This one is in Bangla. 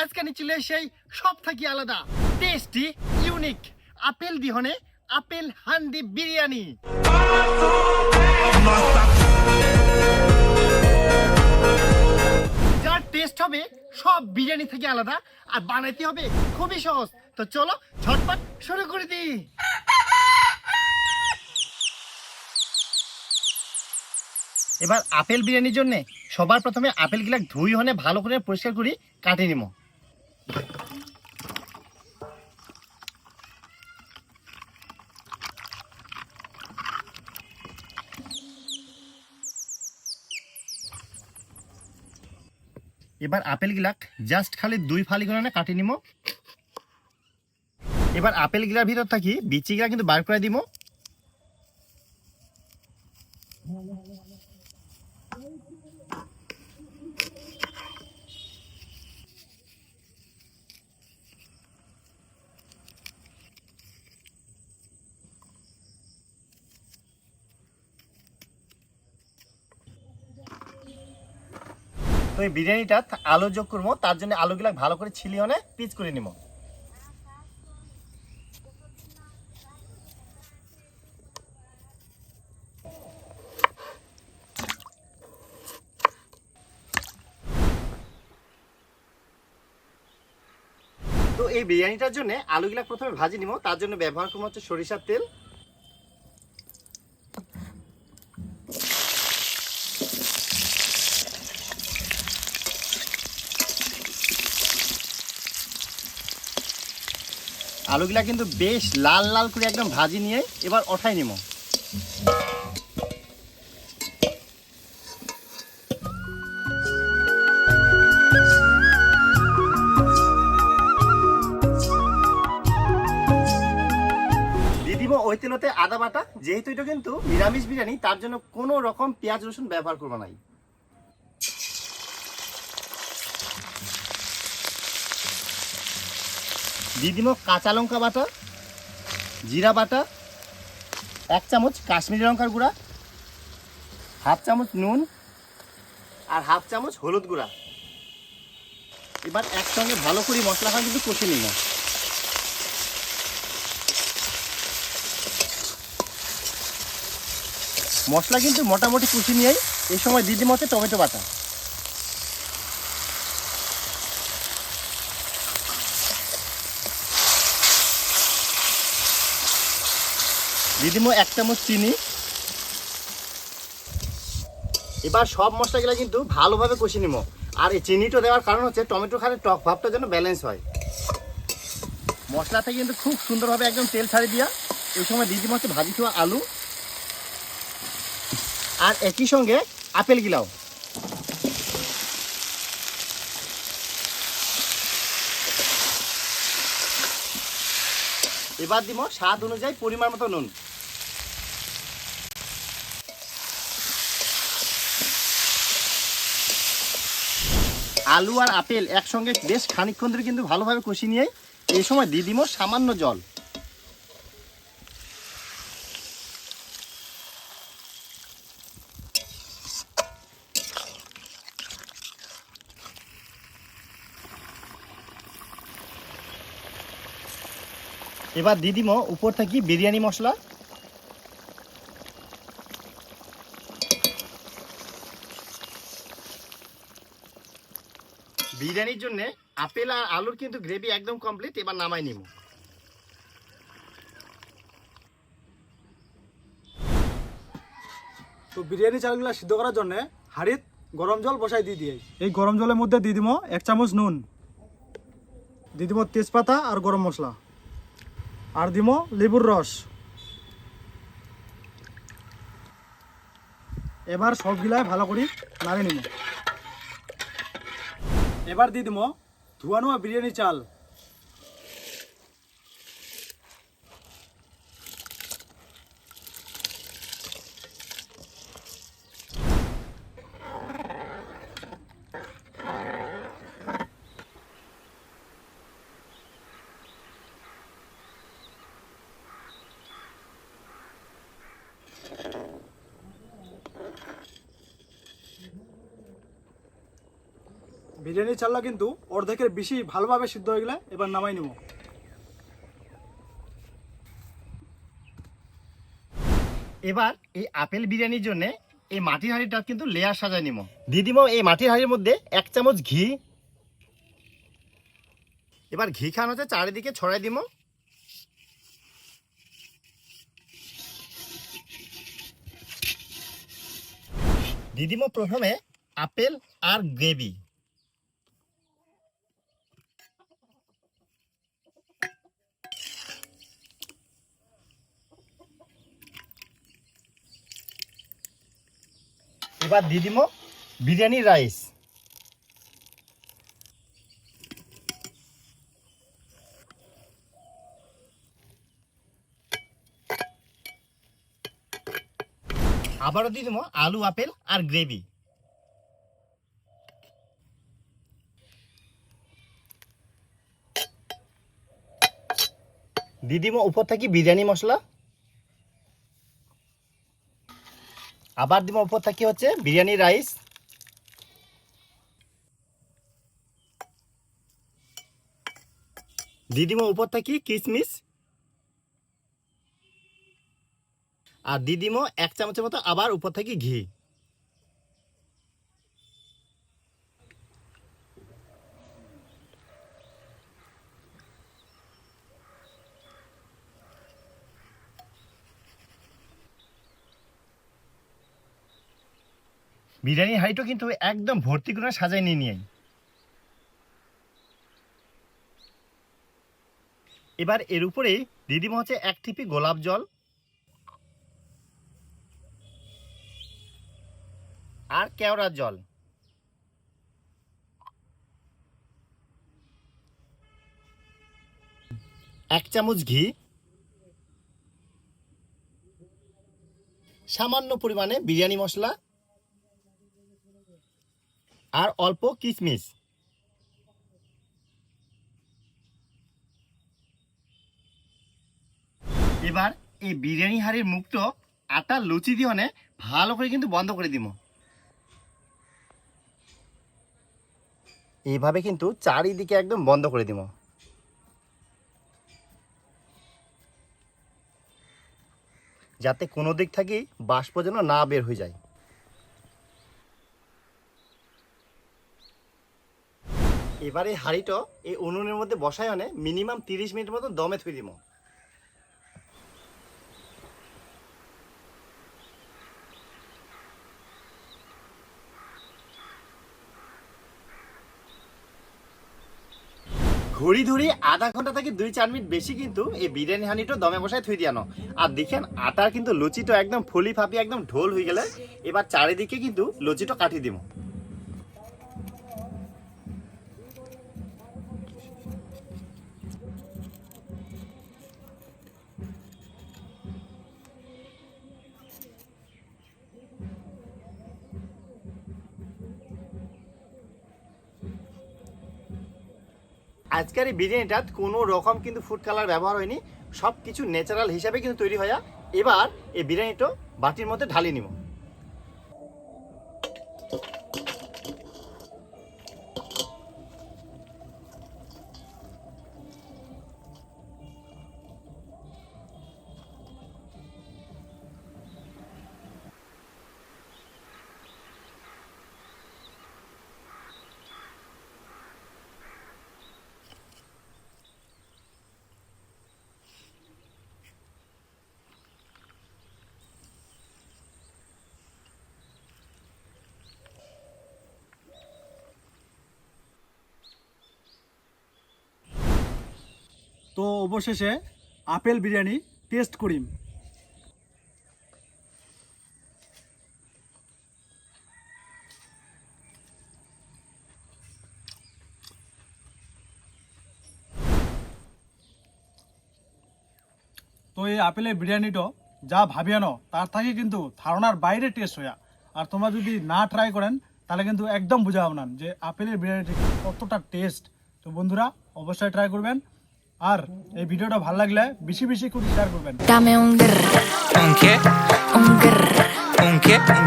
আজকে চলে সেই সব থাকি আলাদা টেস্টি ইউনিক আপেল দিহনে আপেল হান্ডি বিরিয়ানি। যার টেস্ট হবে সব বিরিয়ানি থেকে আলাদা আর বানাইতে হবে খুবই সহজ। তো চলো ঝটপট শুরু করে দিই। এবার আপেল বিরিয়ানির জন্য সবার প্রথমে আপেল গিলা ধুই হনে ভালো করে পরিষ্কার করি কাটে নিব এবার আপেল গিলাক জাস্ট খালি দুই ফালি করে কাটি নিব এবার আপেল গিলার ভিতর থাকি বিচি গিলা কিন্তু বার করে দিব তো এই বিরিয়ানিটা আলু যোগ করব, তার জন্য আলুগুলা ভালো করে ছিলিয়ে অনে পিচ করে নিব। তো এই বিরিয়ানিটার জন্য আলুগুলা প্রথমে ভাজি নিব, তার জন্য ব্যবহার করব হচ্ছে সরিষার তেল। আলুগুলা কিন্তু বেশ লাল লাল করে একদম ভাজি নিয়ে এবার ওঠাই নিব। ওই তেলতে আদা বাটা। যেহেতু এটা কিন্তু নিরামিষ বিরিয়ানি, তার জন্য কোনো রকম পেঁয়াজ রসুন ব্যবহার করব নাই। দিয়ে দিব কাঁচা লঙ্কা বাটা, জিরা বাটা, এক চামচ কাশ্মীরি লঙ্কার গুঁড়া, হাফ চামচ নুন আর হাফ চামচ হলুদ গুঁড়া। এবার একসঙ্গে ভালো করে মশলাটা কিন্তু কষে নিব। মশলা কিন্তু মোটামুটি কষে নিয়েই এই সময় দিদি মতে টমেটো বাটা। দিদিমো এক চামচ চিনি। এবার সব মশলাগুলো কিন্তু ভালোভাবে কষে নিব আর এই চিনিটা দেওয়ার কারণ হচ্ছে টমেটো খালে টক ভাবটা যেন ব্যালেন্স হয়। মশলাটা কিন্তু খুব সুন্দরভাবে একদম তেল ছাড়ি দিয়া এই সময় দিদিমো হচ্ছে ভাজি থোয়া আলু। আর একই সঙ্গে আপেল গিলাও। এবার দিব স্বাদ অনুযায়ী পরিমাণ মতো নুন। আলু আর আপেল একসঙ্গে বেশ খানিকক্ষণ ধরে কিন্তু ভালোভাবে কষিয়ে নিয়ে এই সময় দিয়ে দিব সামান্য জল। এবার দিয়ে দিব উপর থেকে বিরিয়ানি মশলা। বিরিয়ানির জন্য আপেল আর আলুর কিন্তু গ্রেভি একদম কমপ্লিট এবার নামাই নিব। তো বিরিয়ানি চালগুলো সিদ্ধ করার জন্য হাঁড়িত গরম জল বসাই দিয়ে দিয়ে এই গরম জলের মধ্যে দিয়ে দিব এক চামচ নুন দিয়ে দিব তেজপাতা আর গরম মশলা আর দিব লেবুর রস। এবার সবগুলাই ভালো করে নাড়ে নিব। এবার দিয়ে দিব ধোয়া নোয়া বিরিয়ানি চাল। বিরিয়ানি চালটা কিন্তু অর্ধেকের বেশি ভালোভাবে সিদ্ধ হয়ে গেলে এবার নামাই নিব। এবার এই আপেল বিরিয়ানির জন্য এই মাটির হাঁড়িটা কিন্তু লেয়ার সাজায় নিব। দিয়ে দিব এই মাটির হাঁড়ির মধ্যে এক চামচ ঘি। এবার ঘি খান হচ্ছে চারিদিকে ছড়াই দিব। দিয়ে দিব প্রথমে আপেল আর গ্রেভি। এবার দিয়ে দিব বিরিয়ানি, রাইস। আবারও দিয়ে দিব আলু, আপেল আর গ্রেভি। দিয়ে উপর থেকে বিরিয়ানি মশলা। আবার দিব উপর থাকি হচ্ছে বিরিয়ানি, রাইস। দিয়ে দিব উপর থাকি কিশমিশ আর দিয়ে দিব এক চামচের মতো আবার উপর থাকি ঘি। বিরিয়ানি হাঁড়িটা কিন্তু একদম ভর্তি করে সাজাই নিয়ে নিয়ে এবার এর উপরে দিদিমা হচ্ছে এক টিপি গোলাপ জল। আর কেওড়ার জল। এক চামচ ঘি। সামান্য পরিমাণে বিরিয়ানি মশলা। আর অল্প কিশমিশ এবার এই বিরিয়ানি হাড়ির মুখটো আটা লুচি দিয়ে অনে ভালো করে কিন্তু বন্ধ করে দিব এইভাবে কিন্তু চারিদিকে একদম বন্ধ করে দিব যাতে কোনো দিক থেকেই বাষ্প যেন না বের হয়ে যায়। এবারে হাঁড়িটা এই উনুনের মধ্যে বসায় অনে মিনিমাম তিরিশ মিনিট মতো দমে থুই দিব ঘড়ি ধরে আধা ঘণ্টা থেকে দুই চার মিনিট বেশি কিন্তু এই বিরিয়ানি হাঁড়িটা দমে বসায় থুই দিয়ানো আর দেখেন, আটার কিন্তু লুচিটা একদম ফুলি ফাপি একদম ঢোল হয়ে গেলে, এবার চারিদিকে কিন্তু লুচিটা কাটি দিব আজকের এই বিরিয়ানিটা কোনো রকম কিন্তু ফুড কালার ব্যবহার হয়নি। সব কিছু ন্যাচারাল হিসাবে কিন্তু তৈরি হয়, এবার এই বিরিয়ানিটা বাটির মধ্যে ঢালি নিব। তো অবশেষে আপেল বিরিয়ানি টেস্ট করিম তো এই আপেলের বিরিয়ানিটা যা ভাবিয়ানো, তার থেকে কিন্তু ধারণার বাইরে টেস্ট হইয়া। আর তোমরা যদি না ট্রাই করেন, তাহলে কিন্তু একদম বোঝা না যে আপেলের বিরিয়ানিটা কতটা টেস্ট তো বন্ধুরা, অবশ্যই ট্রাই করবেন। আর এই ভিডিওটা ভালো লাগলে বেশি বেশি করে শেয়ার করবেন।